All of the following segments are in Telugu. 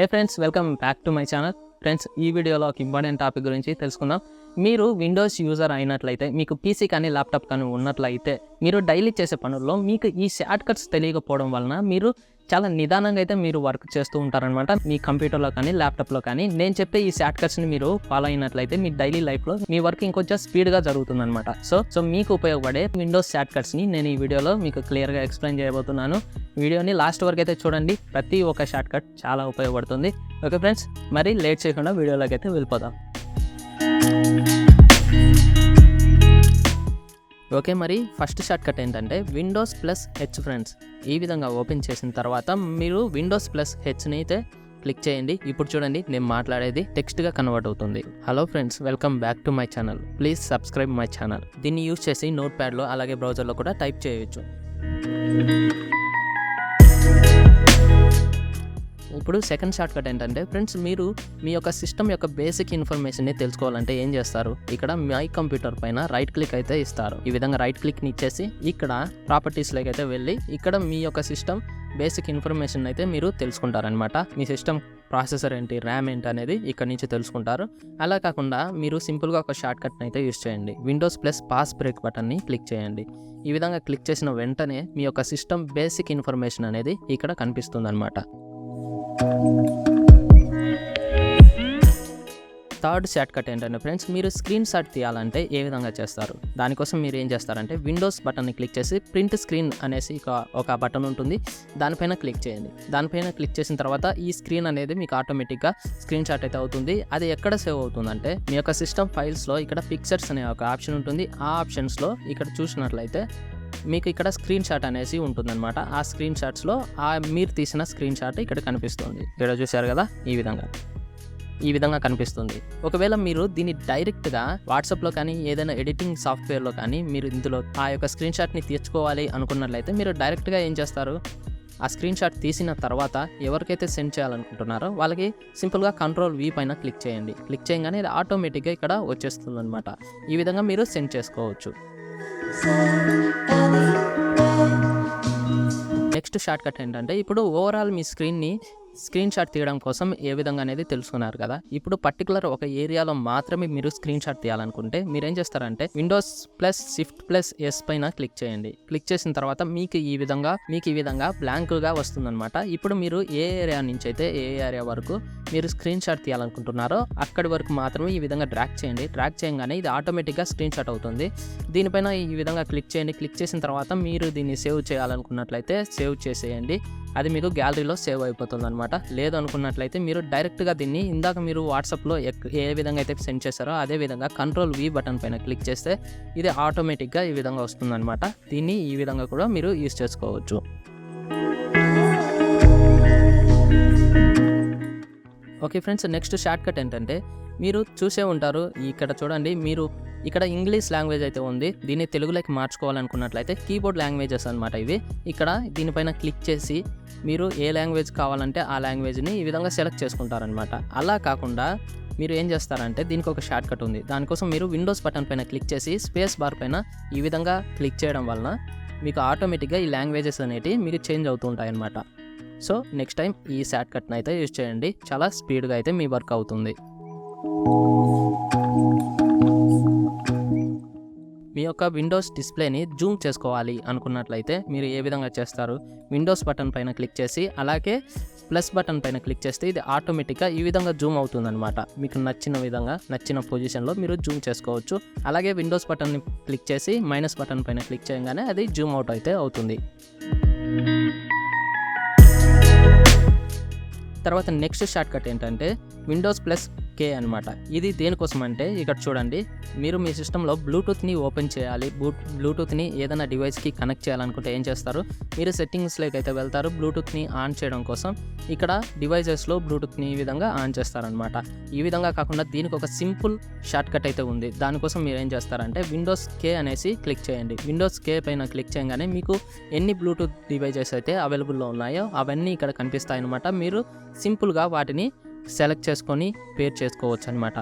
Hey friends welcome back to my channel friends ఈ వీడియోలో ఒక ఇంపార్టెంట్ టాపిక్ గురించి తెలుసుకుందాం. మీరు విండోస్ యూజర్ అయినట్లయితే మీకు పీసీ కానీ ల్యాప్టాప్ కానీ ఉన్నట్లయితే మీరు డైలీ చేసే పనుల్లో మీకు ఈ షార్ట్ కట్స్ తెలియకపోవడం వలన మీరు చాలా నిదానంగా అయితే మీరు వర్క్ చేస్తూ ఉంటారనమాట మీ కంప్యూటర్లో కానీ ల్యాప్టాప్లో కానీ. నేను చెప్పే ఈ షార్ట్కట్స్ని మీరు ఫాలో అయినట్లయితే మీ డైలీ లైఫ్లో మీ వర్క్ ఇంకొంచెం స్పీడ్గా జరుగుతుందన్నమాట. సో సో మీకు ఉపయోగపడే విండోస్ షార్ట్ కట్స్ని నేను ఈ వీడియోలో మీకు క్లియర్గా ఎక్స్ప్లెయిన్ చేయబోతున్నాను. వీడియోని లాస్ట్ వరకు అయితే చూడండి. ప్రతి ఒక్క షార్ట్ కట్ చాలా ఉపయోగపడుతుంది. ఓకే ఫ్రెండ్స్ మరి లేట్ చేయకుండా వీడియోలోకి అయితే వెళ్ళిపోదాం. ఓకే మరి ఫస్ట్ షార్ట్ కట్ ఏంటంటే విండోస్ ప్లస్ హెచ్ ఫ్రెండ్స్. ఈ విధంగా ఓపెన్ చేసిన తర్వాత మీరు విండోస్ ప్లస్ హెచ్ని అయితే క్లిక్ చేయండి. ఇప్పుడు చూడండి నేను మాట్లాడేది టెక్స్ట్గా కన్వర్ట్ అవుతుంది. Hello friends welcome back to my channel. Please subscribe my channel. దీన్ని యూస్ చేసి నోట్ ప్యాడ్లో అలాగే బ్రౌజర్లో కూడా టైప్ చేయొచ్చు. ఇప్పుడు సెకండ్ షార్ట్ కట్ ఏంటంటే ఫ్రెండ్స్ మీరు మీ యొక్క సిస్టమ్ యొక్క బేసిక్ ఇన్ఫర్మేషన్ని తెలుసుకోవాలంటే ఏం చేస్తారు? ఇక్కడ మై కంప్యూటర్ పైన రైట్ క్లిక్ అయితే ఇస్తారు. ఈ విధంగా రైట్ క్లిక్ని ఇచ్చేసి ఇక్కడ ప్రాపర్టీస్లోకి అయితే వెళ్ళి ఇక్కడ మీ యొక్క సిస్టమ్ బేసిక్ ఇన్ఫర్మేషన్ అయితే మీరు తెలుసుకుంటారనమాట మీ సిస్టమ్ ప్రాసెసర్ ఏంటి ర్యామ్ ఏంటి అనేది ఇక్కడ నుంచి తెలుసుకుంటారు. అలా కాకుండా మీరు సింపుల్గా ఒక షార్ట్ కట్ని అయితే యూస్ చేయండి. విండోస్ ప్లస్ పాస్ బ్రేక్ బటన్ని క్లిక్ చేయండి. ఈ విధంగా క్లిక్ చేసిన వెంటనే మీ యొక్క సిస్టమ్ బేసిక్ ఇన్ఫర్మేషన్ అనేది ఇక్కడ కనిపిస్తుంది థర్డ్ షార్ట్ కట్ ఏంటంటే ఫ్రెండ్స్ మీరు స్క్రీన్ షాట్ తీయాలంటే ఏ విధంగా చేస్తారు? దానికోసం మీరు ఏం చేస్తారంటే విండోస్ బటన్ని క్లిక్ చేసి ప్రింట్ స్క్రీన్ అనేసి ఒక ఒక బటన్ ఉంటుంది. దానిపైన క్లిక్ చేయండి. దానిపైన క్లిక్ చేసిన తర్వాత ఈ స్క్రీన్ అనేది మీకు ఆటోమేటిక్గా స్క్రీన్ షాట్ అయితే అవుతుంది. అది ఎక్కడ సేవ్ అవుతుందంటే మీ యొక్క సిస్టమ్ ఫైల్స్లో ఇక్కడ పిక్చర్స్ అనే ఒక ఆప్షన్ ఉంటుంది. ఆ ఆప్షన్స్లో ఇక్కడ చూసినట్లయితే మీకు ఇక్కడ స్క్రీన్ షాట్ అనేసి ఉంటుందన్నమాట. ఆ స్క్రీన్ షాట్స్లో ఆ మీరు తీసిన స్క్రీన్ షాట్ ఇక్కడ కనిపిస్తుంది. ఇక్కడ చూశారు కదా? ఈ విధంగా. ఈ విధంగా కనిపిస్తుంది. ఒకవేళ మీరు దీన్ని డైరెక్ట్గా వాట్సాప్లో కానీ ఏదైనా ఎడిటింగ్ సాఫ్ట్వేర్లో కానీ మీరు ఇందులో ఆ యొక్క స్క్రీన్ షాట్ని తీర్చుకోవాలి అనుకున్నట్లయితే మీరు డైరెక్ట్గా ఏం చేస్తారు? ఆ స్క్రీన్ షాట్ తీసిన తర్వాత ఎవరికైతే సెండ్ చేయాలనుకుంటున్నారో వాళ్ళకి సింపుల్గా కంట్రోల్ వి పైన క్లిక్ చేయండి. క్లిక్ చేయగానే ఇది ఆటోమేటిక్గా ఇక్కడ వచ్చేస్తుంది అనమాట ఈ విధంగా మీరు సెండ్ చేసుకోవచ్చు. నెక్స్ట్ షార్ట్ కట్ ఏంటంటే ఇప్పుడు ఓవరాల్ మీ స్క్రీన్ని స్క్రీన్ షాట్ తీయడం కోసం ఏ విధంగా అనేది తెలుసుకున్నారు కదా. ఇప్పుడు పర్టికులర్ ఒక ఏరియాలో మాత్రమే మీరు స్క్రీన్ షాట్ తీయాలనుకుంటే మీరు ఏం చేస్తారంటే Windows plus shift plus S పైన క్లిక్ చేయండి. క్లిక్ చేసిన తర్వాత మీకు ఈ విధంగా మీకు ఈ విధంగా బ్లాంక్గా వస్తుందన్నమాట. ఇప్పుడు మీరు ఏ ఏరియా నుంచి అయితే ఏ ఏరియా వరకు మీరు స్క్రీన్ షాట్ తీయాలనుకుంటున్నారో అక్కడి వరకు మాత్రమే ఈ విధంగా డ్రాక్ చేయండి. డ్రాక్ చేయగానే ఇది ఆటోమేటిక్గా స్క్రీన్ షాట్ అవుతుంది. దీనిపైన ఈ విధంగా క్లిక్ చేయండి. క్లిక్ చేసిన తర్వాత మీరు దీన్ని సేవ్ చేయాలనుకున్నట్లయితే సేవ్ చేసేయండి. అది మీకు గ్యాలరీలో సేవ్ అయిపోతుంది అనమాట లేదు అనుకున్నట్లయితే మీరు డైరెక్ట్గా దీన్ని ఇందాక మీరు వాట్సాప్లో ఎక్- ఏ విధంగా అయితే సెండ్ చేస్తారో అదే విధంగా కంట్రోల్ వి బటన్ పైన క్లిక్ చేస్తే ఇది ఆటోమేటిక్గా ఈ విధంగా వస్తుందన్నమాట. దీన్ని ఈ విధంగా కూడా మీరు యూస్ చేసుకోవచ్చు. Okay friends next short cut ఏంటంటే మీరు చూసే ఉంటారు ఇక్కడ చూడండి మీరు ఇక్కడ ఇంగ్లీష్ లాంగ్వేజ్ అయితే ఉంది దీన్ని తెలుగులోకి మార్చుకోవాలనుకున్నట్లయితే కీబోర్డ్ లాంగ్వేజెస్ అనమాట ఇవి. ఇక్కడ దీనిపైన క్లిక్ చేసి మీరు ఏ లాంగ్వేజ్ కావాలంటే ఆ లాంగ్వేజ్ని ఈ విధంగా సెలెక్ట్ చేసుకుంటారనమాట అలా కాకుండా మీరు ఏం చేస్తారంటే దీనికి ఒక షార్ట్ కట్ ఉంది. దానికోసం మీరు విండోస్ బటన్ పైన క్లిక్ చేసి స్పేస్ బార్ పైన ఈ విధంగా క్లిక్ చేయడం వలన మీకు ఆటోమేటిక్గా ఈ లాంగ్వేజెస్ అనేటివి మీకు చేంజ్ అవుతూ ఉంటాయి అన్నమాట సో నెక్స్ట్ టైం ఈ శాట్ కట్ని అయితే యూజ్ చేయండి. చాలా స్పీడ్గా అయితే మీ వర్క్ అవుతుంది. మీ యొక్క విండోస్ డిస్ప్లేని జూమ్ చేసుకోవాలి అనుకున్నట్లయితే మీరు ఏ విధంగా చేస్తారు? విండోస్ బటన్ పైన క్లిక్ చేసి అలాగే ప్లస్ బటన్ పైన క్లిక్ చేస్తే ఇది ఆటోమేటిక్గా ఈ విధంగా జూమ్ అవుతుందన్నమాట. మీకు నచ్చిన విధంగా నచ్చిన పొజిషన్లో మీరు జూమ్ చేసుకోవచ్చు. అలాగే విండోస్ బటన్ని క్లిక్ చేసి మైనస్ బటన్ పైన క్లిక్ చేయగానే అది జూమ్ అవుట్ అయితే అవుతుంది. తర్వాత నెక్స్ట్ షార్ట్ కట్ ఏంటంటే విండోస్ ప్లస్ కే అనమాట ఇది దేనికోసం అంటే ఇక్కడ చూడండి మీరు మీ సిస్టంలో బ్లూటూత్ని ఓపెన్ చేయాలి. బ్లూ బ్లూటూత్ని ఏదైనా డివైస్కి కనెక్ట్ చేయాలనుకుంటే ఏం చేస్తారు? మీరు సెట్టింగ్స్లోకి అయితే వెళ్తారు బ్లూటూత్ని ఆన్ చేయడం కోసం. ఇక్కడ డివైజెస్లో బ్లూటూత్ని ఈ విధంగా ఆన్ చేస్తారనమాట ఈ విధంగా కాకుండా దీనికి ఒక సింపుల్ షార్ట్కట్ అయితే ఉంది. దానికోసం మీరు ఏం చేస్తారంటే విండోస్ కే అనేసి క్లిక్ చేయండి. విండోస్ కే పైన క్లిక్ చేయగానే మీకు ఎన్ని బ్లూటూత్ డివైజెస్ అయితే అవైలబుల్లో ఉన్నాయో అవన్నీ ఇక్కడ కనిపిస్తాయి అనమాట మీరు సింపుల్గా వాటిని సెలెక్ట్ చేసుకొని పేర్ చేసుకోవచ్చు అనమాట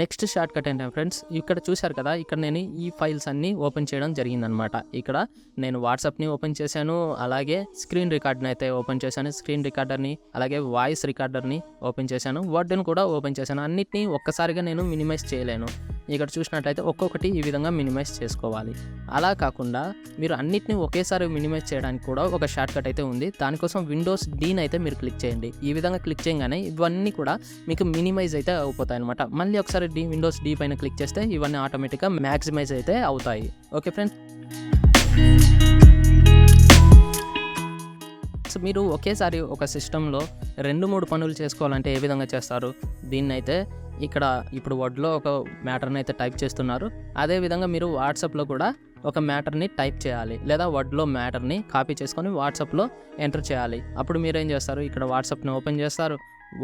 నెక్స్ట్ షార్ట్ కట్ ఏంటంటే ఫ్రెండ్స్ ఇక్కడ చూశారు కదా ఇక్కడ నేను ఈ ఫైల్స్ అన్నీ ఓపెన్ చేయడం జరిగిందనమాట ఇక్కడ నేను వాట్సాప్ని ఓపెన్ చేశాను అలాగే స్క్రీన్ రికార్డ్ని అయితే ఓపెన్ చేశాను స్క్రీన్ రికార్డర్ని అలాగే వాయిస్ రికార్డర్ని ఓపెన్ చేశాను వర్డ్ని కూడా ఓపెన్ చేశాను అన్నిటినీ ఒక్కసారిగా నేను మినిమైజ్ చేయలేను. ఇక్కడ చూసినట్లయితే ఒక్కొక్కటి ఈ విధంగా మినిమైజ్ చేసుకోవాలి. అలా కాకుండా మీరు అన్నిటిని ఒకేసారి మినిమైజ్ చేయడానికి కూడా ఒక షార్ట్ కట్ అయితే ఉంది. దానికోసం విండోస్ డీన్ అయితే మీరు క్లిక్ చేయండి. ఈ విధంగా క్లిక్ చేయగానే ఇవన్నీ కూడా మీకు మినిమైజ్ అయితే అయిపోతాయి అనమాట మళ్ళీ ఒకసారి డీ విండోస్ డీ పైన క్లిక్ చేస్తే ఇవన్నీ ఆటోమేటిక్గా మ్యాక్సిమైజ్ అయితే అవుతాయి. Okay friends? మీరు ఒకేసారి ఒక సిస్టంలో రెండు మూడు పనులు చేసుకోవాలంటే ఏ విధంగా చేస్తారు? దీన్ని అయితే ఇక్కడ ఇప్పుడు వర్డ్లో ఒక మ్యాటర్ని అయితే టైప్ చేస్తున్నారు. అదే విధంగా మీరు వాట్సాప్లో కూడా ఒక మ్యాటర్ని టైప్ చేయాలి. లేదా వర్డ్లో మ్యాటర్ని కాపీ చేసుకొని వాట్సాప్లో ఎంటర్ చేయాలి. అప్పుడు మీరు ఏం చేస్తారు? ఇక్కడ వాట్సాప్ని ఓపెన్ చేస్తారు.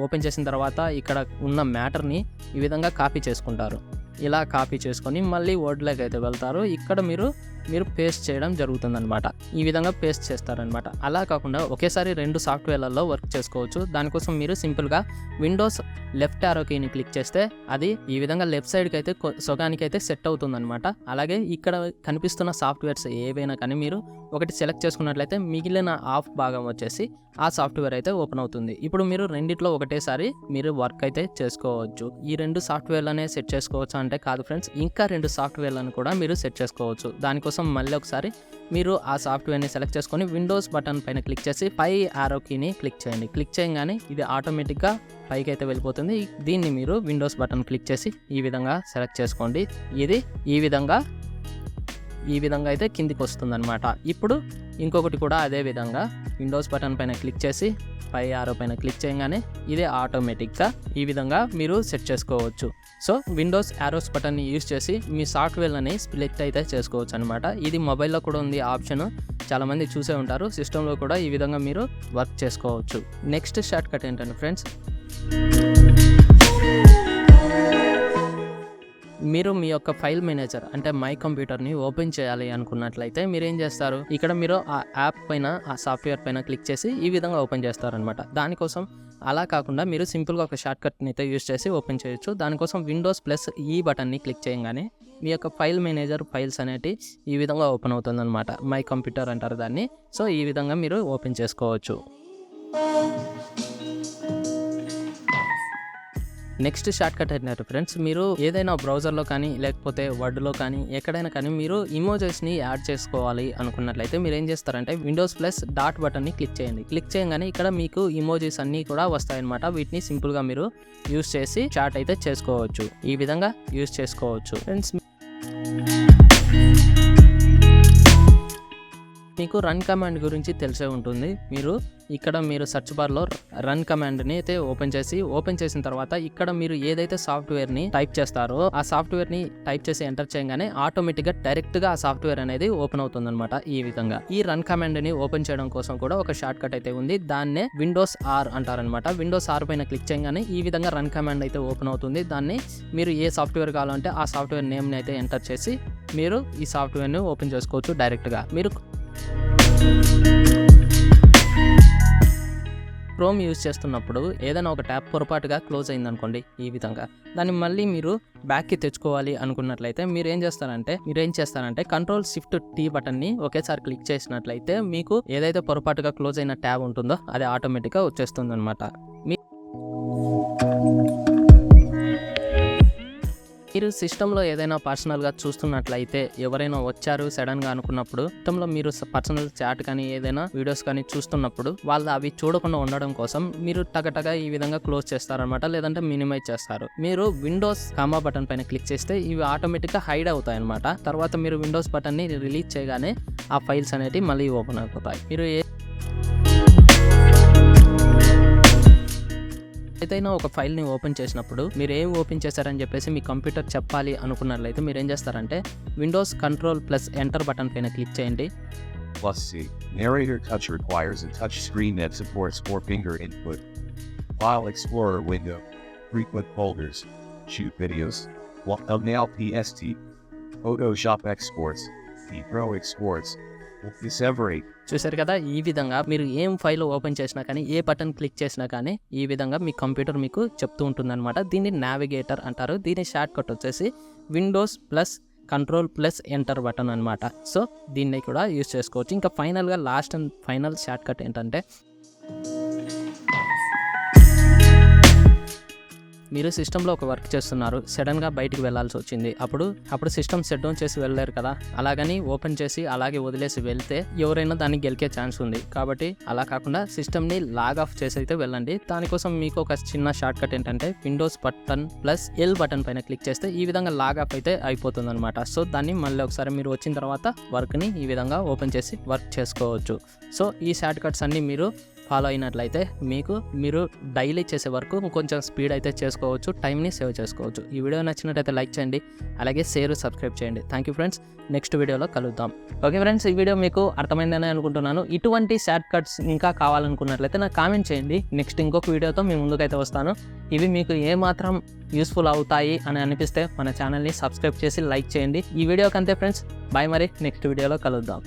ఓపెన్ చేసిన తర్వాత ఇక్కడ ఉన్న మ్యాటర్ని ఈ విధంగా కాపీ చేసుకుంటారు. ఇలా కాపీ చేసుకొని మళ్ళీ వర్డ్లోకి అయితే వెళ్తారు. ఇక్కడ మీరు మీరు పేస్ట్ చేయడం జరుగుతుందన్నమాట. ఈ విధంగా పేస్ట్ చేస్తారనమాట అలా కాకుండా ఒకేసారి రెండు సాఫ్ట్వేర్లలో వర్క్ చేసుకోవచ్చు. దానికోసం మీరు సింపుల్గా విండోస్ లెఫ్ట్ ఆరోకీని క్లిక్ చేస్తే అది ఈ విధంగా లెఫ్ట్ సైడ్కి అయితే సొగానికి అయితే సెట్ అవుతుందన్నమాట. అలాగే ఇక్కడ కనిపిస్తున్న సాఫ్ట్వేర్స్ ఏవైనా కానీ మీరు ఒకటి సెలెక్ట్ చేసుకున్నట్లయితే మిగిలిన ఆఫ్ భాగం వచ్చేసి ఆ సాఫ్ట్వేర్ అయితే ఓపెన్ అవుతుంది. ఇప్పుడు మీరు రెండిట్లో ఒకటేసారి మీరు వర్క్ అయితే చేసుకోవచ్చు. ఈ రెండు సాఫ్ట్వేర్లనే సెట్ చేసుకోవచ్చు అంటే కాదు ఫ్రెండ్స్ ఇంకా రెండు సాఫ్ట్వేర్లను కూడా మీరు సెట్ చేసుకోవచ్చు. దానికోసం మళ్ళీ ఒకసారి మీరు ఆ సాఫ్ట్వేర్ని సెలెక్ట్ చేసుకొని విండోస్ బటన్ పైన క్లిక్ చేసి పై ఆరో కీని క్లిక్ చేయండి. క్లిక్ చేయగానే ఇది ఆటోమేటిక్గా పైకి అయితే వెళ్ళిపోతుంది. దీన్ని మీరు విండోస్ బటన్ క్లిక్ చేసి ఈ విధంగా సెలెక్ట్ చేసుకోండి. ఇది ఈ విధంగా ఈ విధంగా అయితే కిందికి వస్తుందన్నమాట. ఇప్పుడు ఇంకొకటి కూడా అదే విధంగా విండోస్ బటన్ పైన క్లిక్ చేసి పై ఆరో పైన క్లిక్ చేయగానే ఇదే ఆటోమేటిక్గా ఈ విధంగా మీరు సెట్ చేసుకోవచ్చు. సో విండోస్ యారోస్ బటన్ని యూస్ చేసి మీ సాఫ్ట్వేర్లని స్ప్లిట్ అయితే చేసుకోవచ్చు అనమాట ఇది మొబైల్లో కూడా ఉంది ఆప్షన్ చాలామంది చూసే ఉంటారు. సిస్టంలో కూడా ఈ విధంగా మీరు వర్క్ చేసుకోవచ్చు. నెక్స్ట్ షార్ట్ కట్ ఏంటంటే ఫ్రెండ్స్ మీరు మీ యొక్క ఫైల్ మేనేజర్ అంటే మై కంప్యూటర్ని ఓపెన్ చేయాలి అనుకున్నట్లయితే మీరు ఏం చేస్తారు? ఇక్కడ మీరు ఆ యాప్ పైన ఆ సాఫ్ట్వేర్ పైన క్లిక్ చేసి ఈ విధంగా ఓపెన్ చేస్తారనమాట దానికోసం అలా కాకుండా మీరు సింపుల్గా ఒక షార్ట్ కట్ని అయితే యూస్ చేసి ఓపెన్ చేయొచ్చు. దానికోసం విండోస్ ప్లస్ ఈ బటన్ని క్లిక్ చేయగానే మీ యొక్క ఫైల్ మేనేజర్ ఫైల్స్ అనేటి ఈ విధంగా ఓపెన్ అవుతుందన్నమాట. మై కంప్యూటర్ అంటారు దాన్ని. సో ఈ విధంగా మీరు ఓపెన్ చేసుకోవచ్చు. నెక్స్ట్ షార్ట్ కట్ అయినారు. ఫ్రెండ్స్ మీరు ఏదైనా బ్రౌజర్లో కానీ లేకపోతే వర్డ్లో కానీ ఎక్కడైనా కానీ మీరు ఇమోజెస్ని యాడ్ చేసుకోవాలి అనుకున్నట్లయితే మీరు ఏం చేస్తారంటే విండోస్ ప్లస్ డాట్ బటన్ని క్లిక్ చేయండి. క్లిక్ చేయగానే ఇక్కడ మీకు ఇమోజెస్ అన్నీ కూడా వస్తాయన్నమాట. వీటిని సింపుల్గా మీరు యూస్ చేసి చాట్ అయితే చేసుకోవచ్చు. ఈ విధంగా యూస్ చేసుకోవచ్చు. ఫ్రెండ్స్ మీకు రన్ కమాండ్ గురించి తెలిసే ఉంటుంది. మీరు ఇక్కడ మీరు సెర్చ్ బార్లో రన్ కమాండ్ని అయితే ఓపెన్ చేసి ఓపెన్ చేసిన తర్వాత ఇక్కడ మీరు ఏదైతే సాఫ్ట్వేర్ని టైప్ చేస్తారో ఆ సాఫ్ట్వేర్ని టైప్ చేసి ఎంటర్ చేయగానే ఆటోమేటిక్గా డైరెక్ట్గా ఆ సాఫ్ట్వేర్ అనేది ఓపెన్ అవుతుందన్నమాట ఈ విధంగా. ఈ రన్ కమాండ్ని ఓపెన్ చేయడం కోసం కూడా ఒక షార్ట్ కట్ అయితే ఉంది. దాన్నే విండోస్ ఆర్ అంటారనమాట విండోస్ ఆర్ పైన క్లిక్ చేయగానే ఈ విధంగా రన్ కమాండ్ అయితే ఓపెన్ అవుతుంది. దాన్ని మీరు ఏ సాఫ్ట్వేర్ కావాలంటే ఆ సాఫ్ట్వేర్ నేమ్ని అయితే ఎంటర్ చేసి మీరు ఈ సాఫ్ట్వేర్ని ఓపెన్ చేసుకోవచ్చు డైరెక్ట్గా మీరు క్రోమ్ యూజ్ చేస్తున్నప్పుడు ఏదైనా ఒక ట్యాబ్ పొరపాటుగా క్లోజ్ అయిందనుకోండి ఈ విధంగా. దాన్ని మళ్ళీ మీరు బ్యాక్కి తెచ్చుకోవాలి అనుకున్నట్లయితే మీరు ఏం చేస్తారంటే మీరు ఏం చేస్తారంటే కంట్రోల్ షిఫ్ట్ టీ బటన్ని ఒకేసారి క్లిక్ చేసినట్లయితే మీకు ఏదైతే పొరపాటుగా క్లోజ్ అయిన ట్యాబ్ ఉంటుందో అది ఆటోమేటిక్గా వచ్చేస్తుంది అనమాట మీ మీరు సిస్టంలో ఏదైనా పర్సనల్గా చూస్తున్నట్లయితే ఎవరైనా వచ్చారు సడన్గా అనుకున్నప్పుడు సిస్టంలో మీరు పర్సనల్ చాట్ కానీ ఏదైనా వీడియోస్ కానీ చూస్తున్నప్పుడు వాళ్ళు అవి చూడకుండా ఉండడం కోసం మీరు టగటగా ఈ విధంగా క్లోజ్ చేస్తారనమాట లేదంటే మినిమైజ్ చేస్తారు. మీరు విండోస్ కామా బటన్ పైన క్లిక్ చేస్తే ఇవి ఆటోమేటిక్గా హైడ్ అవుతాయి అనమాట తర్వాత మీరు విండోస్ బటన్ని రిలీజ్ చేయగానే ఆ ఫైల్స్ అనేవి మళ్ళీ ఓపెన్ అయిపోతాయి. మీరు ఏ ఏదైనా ఒక ఫైల్ని ఓపెన్ చేసినప్పుడు మీరు ఏం ఓపెన్ చేశారని చెప్పేసి మీ కంప్యూటర్ చెప్పాలి అనుకున్నట్లయితే మీరు ఏం చేస్తారంటే windows control plus enter button పైన క్లిక్ చేయండి Plus C. Narrator touch requires a touch screen that supports four finger input. File Explorer window. Frequent folders. Shoot videos. Thumbnail PST. Photoshop exports. The Pro exports. చూసారు కదా ఈ విధంగా మీరు ఏం ఫైల్ ఓపెన్ చేసినా కానీ ఏ బటన్ క్లిక్ చేసినా కానీ ఈ విధంగా మీ కంప్యూటర్ మీకు చెప్తూ ఉంటుందన్నమాట. దీన్ని నావిగేటర్ అంటారు. దీని షార్ట్ కట్ వచ్చేసి windows plus control plus enter button అనమాట సో దీన్ని కూడా యూస్ చేసుకోవచ్చు. ఇంకా ఫైనల్గా last and final short cut ఏంటంటే మీరు సిస్టంలో ఒక వర్క్ చేస్తున్నారు సడన్గా బయటికి వెళ్ళాల్సి వచ్చింది. అప్పుడు అప్పుడు సిస్టమ్ సెట్ డౌన్ చేసి వెళ్ళలేరు కదా? అలాగని ఓపెన్ చేసి అలాగే వదిలేసి వెళ్తే ఎవరైనా దాన్ని గెలికే ఛాన్స్ ఉంది. కాబట్టి అలా కాకుండా సిస్టమ్ని లాగ్ ఆఫ్ చేసి అయితే వెళ్ళండి. దానికోసం మీకు ఒక చిన్న షార్ట్ కట్ ఏంటంటే windows button plus L button పైన క్లిక్ చేస్తే ఈ విధంగా లాగ్ ఆఫ్ అయితే అయిపోతుంది అనమాట సో దాన్ని మళ్ళీ ఒకసారి మీరు వచ్చిన తర్వాత వర్క్ని ఈ విధంగా ఓపెన్ చేసి వర్క్ చేసుకోవచ్చు. సో ఈ షార్ట్ కట్స్ అన్నీ మీరు ఫాలో అయినట్లయితే మీకు మీరు డైలీ చేసే వరకు కొంచెం స్పీడ్ అయితే చేసుకోవచ్చు టైంని సేవ్ చేసుకోవచ్చు. ఈ వీడియో నచ్చినట్టయితే లైక్ చేయండి అలాగే షేర్ సబ్స్క్రైబ్ చేయండి. థ్యాంక్ యూ ఫ్రెండ్స్ నెక్స్ట్ వీడియోలో కలుద్దాం. ఓకే ఫ్రెండ్స్ ఈ వీడియో మీకు అర్థమైందని అనుకుంటున్నాను. ఇటువంటి షార్ట్ కట్స్ ఇంకా కావాలనుకున్నట్లయితే నాకు కామెంట్ చేయండి. నెక్స్ట్ ఇంకొక వీడియోతో మీ ముందుకైతే వస్తాను. ఇవి మీకు ఏమాత్రం యూస్ఫుల్ అవుతాయి అని అనిపిస్తే మన ఛానల్ని సబ్స్క్రైబ్ చేసి లైక్ చేయండి. ఈ వీడియోకి అంతే ఫ్రెండ్స్ బాయ్ మరి. నెక్స్ట్ వీడియోలో కలుద్దాం.